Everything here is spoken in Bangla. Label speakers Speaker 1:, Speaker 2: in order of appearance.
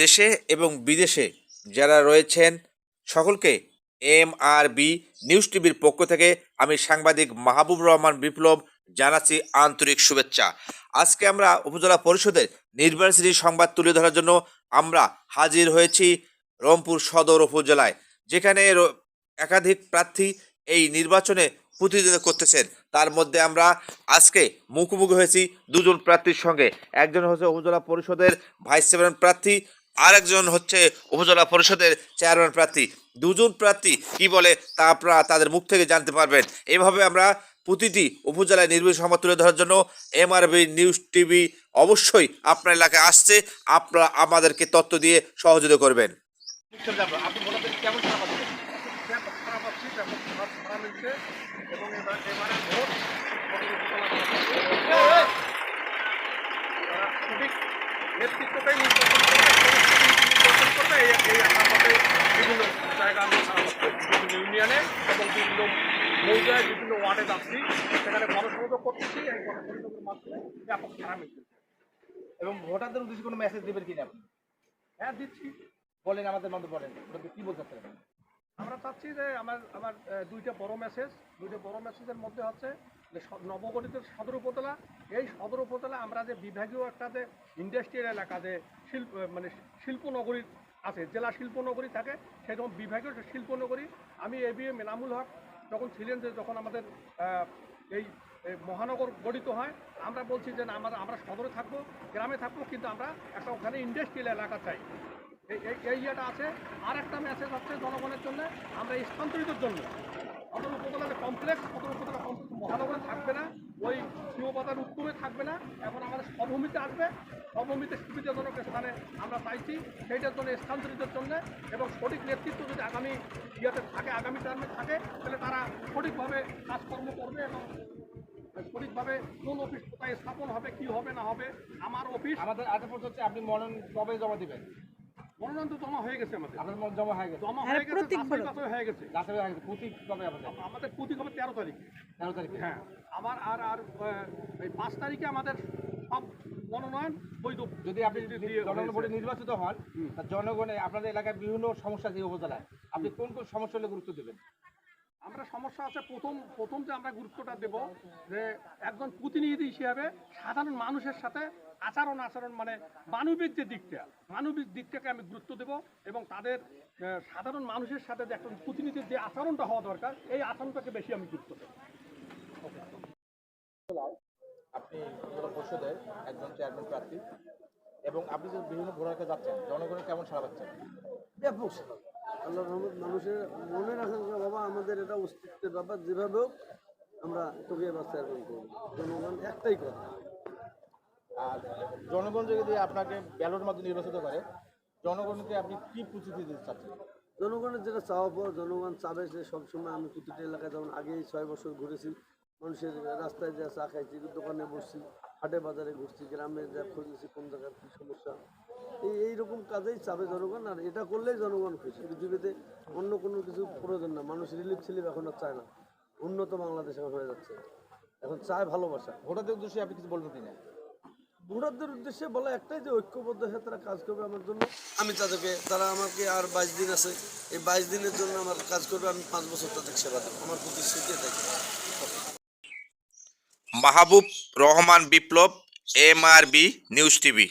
Speaker 1: দেশে এবং বিদেশে যারা রয়েছেন, সকলকে এম আর বি নিউজ টিভির পক্ষ থেকে আমি সাংবাদিক মাহবুব রহমান বিপ্লব জানাচ্ছি আন্তরিক শুভেচ্ছা। আজকে আমরা উপজেলা পরিষদের নির্বাচনী সংবাদ তুলে ধরার জন্য আমরা হাজির হয়েছি রংপুর সদর উপজেলায়, যেখানে একাধিক প্রার্থী এই নির্বাচনে প্রতিদ্বন্দ্বিতা করতেছেন। তার মধ্যে আমরা আজকে মুখোমুখি হয়েছি দুজন প্রার্থীর সঙ্গে। একজন হচ্ছে উপজেলা পরিষদের ভাইস চেয়ারম্যান প্রার্থী আর একজন হচ্ছে উপজেলা পরিষদের চেয়ারম্যান প্রার্থী। দুজন প্রার্থী, কি বলে তা আপনারা তাদের মুখ থেকে জানতে পারবেন। এভাবে আমরা প্রতিটি উপজেলায় নির্বাচনী সংবাদ তুলে ধরার জন্য এমআরবি নিউজ টিভি অবশ্যই আপনার এলাকায় আসছে। আপনারা আমাদেরকে তথ্য দিয়ে সহযোগিতা করবেন।
Speaker 2: নেতৃত্বটাই নির্বাচন নির্বাচন করবে এই এই বিভিন্ন জায়গা বিভিন্ন ইউনিয়নে এবং বিভিন্ন মৌজায় বিভিন্ন ওয়ার্ডে যাচ্ছি। সেখানে গণসংযোগ করতেছি এই গণসংযোগের মাধ্যমে ব্যাপক সারা মিলছে।
Speaker 3: এবং ভোটারদের উদ্দেশ্যে কোনো মেসেজ দেবেন কিনা আপনি?
Speaker 2: হ্যাঁ দিচ্ছি।
Speaker 3: বলেন আমাদের মধ্যে বলেন। কি বলতে চাচ্ছেন
Speaker 2: আমরা চাচ্ছি যে আমার আমার দুইটা বড় মেসেজ দুইটা বড় মেসেজের মধ্যে হচ্ছে যে নবগঠিত সদর উপজেলা। এই সদর উপজেলা আমরা যে বিভাগীয় একটা যে ইন্ডাস্ট্রিয়াল এলাকা, যে শিল্প মানে শিল্পনগরী আছে, জেলা শিল্পনগরী থাকে সেরকম বিভাগীয় শিল্পনগরী। আমি এ বি এ মেনামুল হক যখন ছিলেন যে যখন আমাদের এই মহানগর গঠিত হয়, আমরা বলছি যে আমরা আমরা সদরে থাকব, গ্রামে থাকব, কিন্তু আমরা একটা ওখানে ইন্ডাস্ট্রিয়াল এলাকা চাই। এই ইয়েটা আছে। আর একটা মেসেজ হচ্ছে জনগণের জন্য। আমরা স্থানান্তরিতের জন্য। উপজেলা যে কমপ্লেক্স সদর উপজেলা কমপ্লেক্স মহানগরে থাকবে না। ওই সিংহপাতার উত্তরে থাকবে না। এখন আমাদের সভূমিতে আসবে। সভূমিতে সুবিধাজনক স্থানে আমরা চাইছি সেইটার জন্য স্থানান্তরিতের জন্য এবং সঠিক নেতৃত্ব যদি আগামী ইয়েতে থাকে, আগামী টার্মে থাকে, তাহলে তারা সঠিকভাবে কাজকর্ম করবে এবং সঠিকভাবে কোন অফিস কোথায় স্থাপন হবে, কি হবে, না হবে, আমার অফিস
Speaker 3: আমাদের প্রশ্ন হচ্ছে আপনি মনোনয়ন কবে জমা দিবেন?
Speaker 2: মনোনয়ন তো জমা হয়ে গেছে আমাদের।
Speaker 3: আপনার জমা হয়ে গেছে?
Speaker 2: জমা
Speaker 4: হ্যাঁ,
Speaker 2: হয়ে গেছে হয়ে গেছে।
Speaker 3: হয়ে গেছে প্রতীক কবে আমাদের
Speaker 2: আমাদের প্রতীক হবে তেরো তারিখ।
Speaker 3: তেরো তারিখ।
Speaker 2: হ্যাঁ আমার আর আর এই পাঁচ তারিখে আমাদের সব মনোনয়ন বৈধ।
Speaker 3: যদি আপনি জনগণ ভোটে নির্বাচিত হন তা জনগণে আপনাদের এলাকায় বিভিন্ন সমস্যা আছে উপজেলায়। আপনি কোন কোন সমস্যা গুরুত্ব দেবেন?
Speaker 2: আমরা সমস্যা আছে প্রথম প্রথম যে আমরা গুরুত্বটা দেব যে একজন প্রতিনিধি হিসেবে সাধারণ মানুষের সাথে আচরণ আচরণ মানে মানবিক যে দিকটা মানবিক দিকটাকে আমি গুরুত্ব দেব এবং তাদের সাধারণ মানুষের সাথে যে একটা প্রতিনিধির যে আচরণটা হওয়া দরকার এই আচরণটাকে বেশি আমি গুরুত্ব দেবো
Speaker 3: আপনি পরিষদের একজন চেয়ারম্যান প্রার্থী এবং আপনি যে বিভিন্ন ভোটারকে যাচ্ছেন জনগণের কেমন সারা পাচ্ছেন
Speaker 5: ব্যাপক। আল্লাহ রহমত মানুষের মনে রাখেন যে বাবা আমাদের এটা অস্তিত্বের ব্যাপার যেভাবে হোক আমরা তোকে বাস্তবায়ন করব। জনগণ একটাই কথা।
Speaker 3: আর জনগণ যদি আপনাকে ব্যালট মাধ্যমে নির্বাচিত করে জনগণকে আপনি কি প্রতিশ্রুতি দিতে চাচ্ছেন?
Speaker 5: জনগণের যেটা চাওয়া পাওয়া জনগণ চাবে যে সবসময় আমি প্রতিটা এলাকায় যেমন আগেই ছয় বছর ঘুরেছি মানুষের রাস্তায় যা চা খাইছি দোকানে বসছি হাটে বাজারে ঘুরছি গ্রামে যা খুঁজেছি কোন জায়গার কী সমস্যা। এই এইরকম কাজেই চাবে জনগণ আর এটা করলেই জনগণ খুশি। পৃথিবীতে অন্য কোনো কিছু প্রয়োজন না। মানুষ রিলিফ ছিলিপ এখন আর চায় না। উন্নত বাংলাদেশ এখন হয়ে যাচ্ছে। এখন চায় ভালোবাসা।
Speaker 3: ভোটারদের উদ্দেশ্যে আপনি কিছু বলবেন কিনা?
Speaker 5: ভোটারদের উদ্দেশ্যে বলা একটাই যে ঐক্যবদ্ধ হয়ে তারা কাজ করবে আমার জন্য। আমি তাদেরকে তারা আমাকে আর বাইশ দিন আছে। এই বাইশ দিনের জন্য আমার কাজ করবে। আমি পাঁচ বছর তাদের সেবা দেবো। আমার প্রতিশ্রুতি এটাই।
Speaker 1: Mahbub Rahman Biplob MRB news TV.